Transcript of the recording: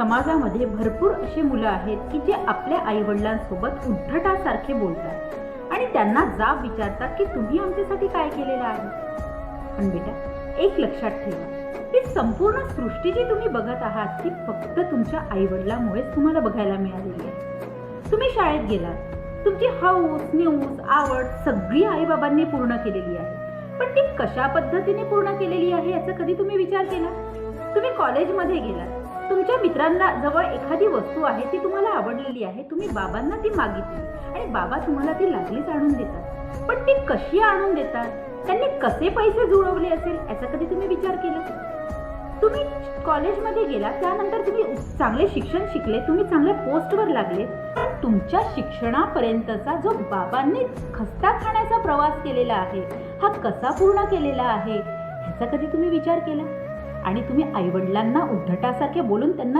समाजामध्ये भरपूर अशी मुलं आहेत की जे आपल्या आईवडिलांसोबत उद्धटासारखे बोलतात. आणि त्यांना जाब विचारतात की तुम्ही आमच्यासाठी काय केलेलं आहे? पण बेटा एक लक्षात ठेवा. की संपूर्ण सृष्टी जी तुम्ही बघत आहात ती फक्त तुमच्या आईवडिलांमुळेच तुम्हाला बघायला मिळालेली आहे. तुम्ही शाळेत गेलात. तुमची हौस न्यूज आवड सगळी आईबाबांनी पूर्ण केलेली आहे. पण ती कशा पद्धतीने पूर्ण केलेली आहे याचा कधी तुम्ही विचार केला? तुम्ही कॉलेजमध्ये गेलात. तुमच्या मित्रांना जवळ एखादी वस्तू आहे ती तुम्हाला आवडलेली आहे तुम्ही बाबांना ती मागितली. आणि बाबा तुम्हाला ती लागलीच आणून देतात. पण ती कशी आणून देतात? त्यांनी कसे पैसे जुळवले असेल? याचा कधी तुम्ही विचार केला? तुम्ही कॉलेजमध्ये गेला त्यानंतर तुम्ही चांगले शिक्षण शिकले तुम्ही चांगल्या पोस्टवर लागले. पण तुमच्या शिक्षणापर्यंतचा जो बाबांनी खस्ता खाण्याचा प्रवास केलेला आहे हा कसा पूर्ण केलेला आहे ह्याचा कधी तुम्ही विचार केला? आणि तुम्ही आईवडिलांना उद्धटासारखे बोलून त्यांना